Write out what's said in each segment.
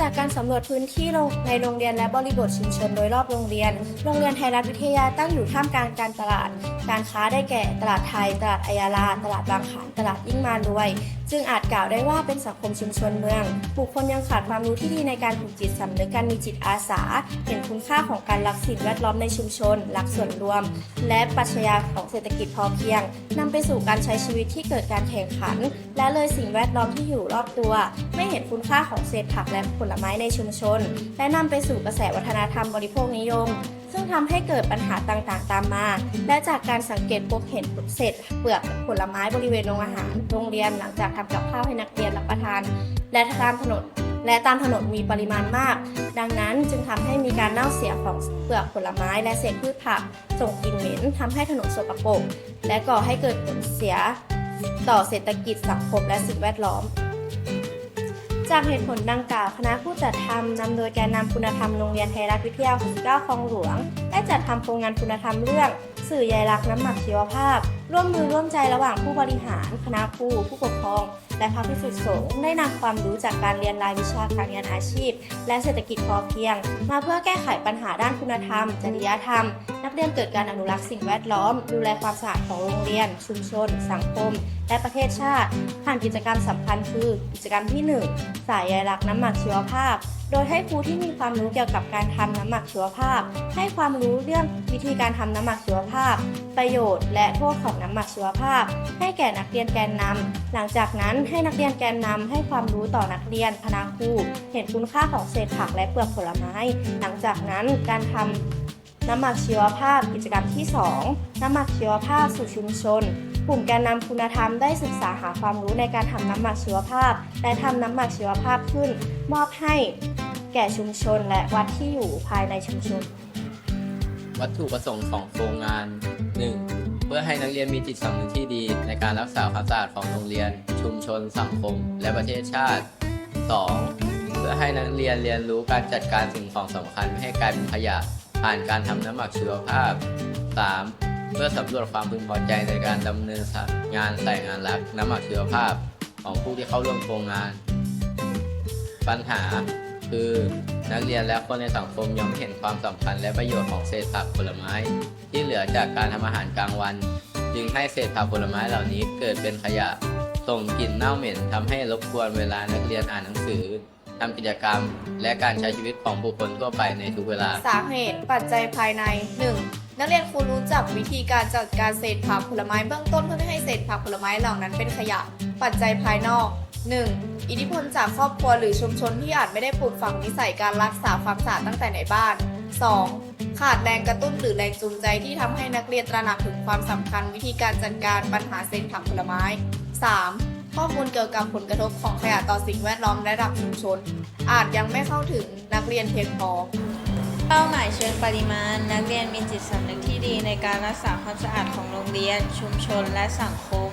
จากการสำรวจพื้นที่ในโรงเรียนและบริบทชุมชนโดยรอบโรงเรียน โรงเรียนไทยรัฐวิทยาตั้งอยู่ท่ามกลางการตลาด การค้าได้แก่ตลาดไทย ตลาดอัยาลา ตลาดบางขาน ตลาดยิ่งมารวย จึงอาจกล่าวได้ว่าเป็นสังคมชุมชนเมือง บุคคลยังขาดความรู้ที่ดีในการปลูกจิตสำนึกการมีจิตอาสา เห็นคุณค่าของการรักสิ่งแวดล้อมในชุมชน รักส่วนรวม และปรัชญาของเศรษฐกิจพอเพียงนำไปสู่การใช้ชีวิตที่เกิดการแข่งขัน และเลยสิ่งแวดล้อมที่อยู่รอบตัว ไม่เห็นคุณค่าของเศษผักและผลลไม้ในชุมชน และนำไปสู่กระแสวัฒนธรรมบริโภคนิยม ซึ่งทำให้เกิดปัญหาต่างๆ ตามมา และจากการสังเกตพบเห็นเศษเปลือกผลไม้บริเวณโรงอาหาร โรงเรียนหลังจากทำกับข้าวให้นักเรียนรับประทาน และตามถนนและตามถนนมีปริมาณมาก ดังนั้นจึงทำให้มีการเน่าเสียของเปลือกผลไม้และเศษพืชผัก ส่งกลิ่นเหม็นทำให้ถนนสกปรกและก่อให้เกิดผลเสียต่อเศรษฐกิจสังคมและสิ่งแวดล้อม จากเหตุผลดังกล่าว คณะผู้จัดทำนำโดยแกนนำคุณธรรมโรงเรียนไทยรัฐวิทยา69คลองหลวง จัดทำโครงงานคุณธรรมเรื่อง สื่อใยรักน้ำหมักชีวภาพ ร่วมมือร่วมใจระหว่างผู้บริหาร คณะครูผู้ปกครอง และพระภิกษุสงฆ์ได้นำความรู้จากการเรียนรายวิชาการงานอาชีพ และเศรษฐกิจพอเพียง มาเพื่อแก้ไขปัญหาด้านคุณธรรม จริยธรรม นักเรียนเกิดการอนุรักษ์สิ่งแวดล้อม ดูแลความสะอาดของโรงเรียน ชุมชน สังคม และประเทศชาติผ่านกิจกรรมสำคัญคือ กิจกรรมที่ 1 สายใยรักน้ำหมักชีวภาพ โดยให้ครูที่มีความรู้เกี่ยวกับการทำน้ำหมักชีวภาพ ให้ความรู้เรื่องวิธีการทำน้ำหมักชีวภาพ ประโยชน์ และโทษของน้ำหมักชีวภาพ ให้แก่นักเรียนแกนนำหลังจากนั้นให้นักเรียนแกนนำให้ความรู้ต่อนักเรียนคณะครูเห็นคุณค่าของเศษผักและเปลือกผลไม้ หลังจากนั้นการทำน้ำหมักชีวภาพกิจกรรมที่ 2 น้ำหมักชีวภาพสู่ชุมชนกลุ่มแกนนำคุณธรรมได้ศึกษาหาความรู้ในการทำน้ำหมักชีวภาพ และทำน้ำหมักชีวภาพขึ้น มอบให้ แก่ชุมชนและวัดที่อยู่ภายในชุมชน วัตถุประสงค์ของโครงงาน 1. เพื่อให้นักเรียนมีจิตสำนึกที่ดี ในการรักษาความสะอาดของโรงเรียน ชุมชน สังคม และประเทศชาติ 2. เพื่อให้นักเรียนเรียนรู้การจัดการสิ่งของสำคัญไม่ให้กลายเป็นขยะ ผ่านการทำน้ำหมักชีวภาพ 3. เพื่อสำรวจความพึงพอใจในการดำเนินงานใส่งานรักน้ำหมักชีวภาพ ของผู้ที่เข้าร่วมโครงงาน ปัญหา คือ นักเรียนและคนในสังคมยังไม่เห็นความสำคัญและประโยชน์ของเศษผักผลไม้ ที่เหลือจากการทำอาหารกลางวัน จึงให้เศษผักผลไม้เหล่านี้เกิดเป็นขยะ ส่งกลิ่นเน่าเหม็นทำให้รบกวนเวลานักเรียนอ่านหนังสือทำกิจกรรม และการใช้ชีวิตของบุคคลทั่วไปในทุกเวลา สาเหตุปัจจัยภายใน 1. นักเรียนควรรู้จักวิธีการจัดการเศษผักผลไม้เบื้องต้นเพื่อไม่ให้เศษผักผลไม้เหล่านั้นเป็นขยะ ปัจจัยภายนอก 1. อิทธิพลจากครอบครัวหรือชุมชนที่อาจไม่ได้ปลูกฝังนิสัยการรักษาความสะอาดตั้งแต่ในบ้าน 2. ขาดแรงกระตุ้นหรือแรงจูงใจที่ทำให้นักเรียนตระหนักถึงความสำคัญวิธีการจัดการปัญหาเศษผักผลไม้ 3. ข้อมูลเกี่ยวกับผลกระทบของขยะต่อสิ่งแวดล้อมและระดับชุมชน อาจยังไม่เข้าถึงนักเรียนเพียงพอเป้าหมายเชิงปริมาณ นักเรียนมีจิตสำนึกที่ดีในการรักษาความสะอาดของโรงเรียน ชุมชนและสังคม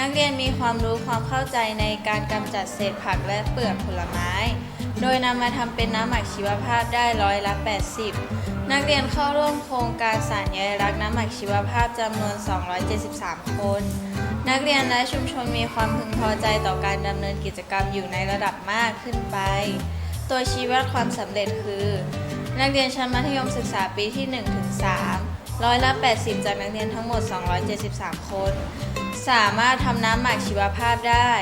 นักเรียนมีความรู้ความเข้าใจในการกำจัดเศษผักและเปลือกผลไม้ โดยนำมาทำเป็นน้ำหมักชีวภาพได้ร้อยละ 80 นักเรียนเข้าร่วมโครงการสารใยรักน้ำหมักชีวภาพจำนวน 273 คน นักเรียนและชุมชนมีความพึงพอใจต่อการดำเนินกิจกรรมอยู่ในระดับมากขึ้นไป ตัวชี้วัดความสำเร็จคือ นักเรียนชั้นมัธยมศึกษาปีที่1ถึง3 ร้อยละ 80 จากนักเรียนทั้งหมด 273 คน สามารถทำน้ำหมักชีวภาพได้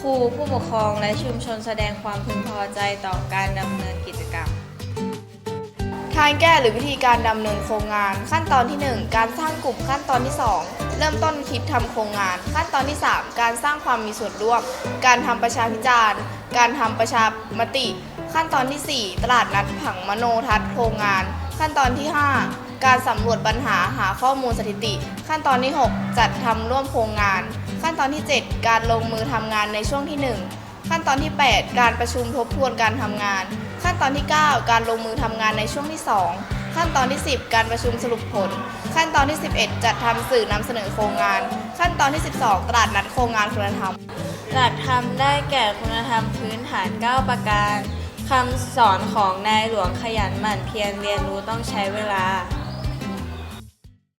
ครูผู้ปกครองและชุมชนแสดงความพึงพอใจต่อการดำเนินกิจกรรม ทางแก้หรือวิธีการดำเนินโครงงาน ขั้นตอนที่ 1 การสร้างกลุ่มขั้นตอนที่ 2 เริ่มต้นคิดทำโครงงาน ขั้นตอนที่ 3 การสร้างความมีส่วนร่วม การทำประชาพิจารณ์ การทำประชามติ ขั้นตอนที่ 4 ตลาดนัดผังมโนทัศน์โครงงาน ขั้นตอนที่ 5 การสำรวจปัญหาหาข้อมูลสถิติ ขั้นตอนที่ 6 จัดทำร่วมโครงงาน ขั้นตอนที่ 7 การลงมือทำงานในช่วงที่ 1 ขั้นตอนที่ 8 การประชุมทบทวนการทำงาน ขั้นตอนที่ 9 การลงมือทำงานในช่วงที่ 2 ขั้นตอนที่ 10 การประชุมสรุปผล ขั้นตอนที่ 11 จัดทำสื่อนำเสนอโครงงาน ขั้นตอนที่ 12 ตลาดนัดโครงงานคุณธรรม หลักธรรมได้แก่คุณธรรมพื้นฐาน 9 ประการคำสอนของนายหลวงขยันหมั่นเพียรเรียนรู้ต้องใช้เวลา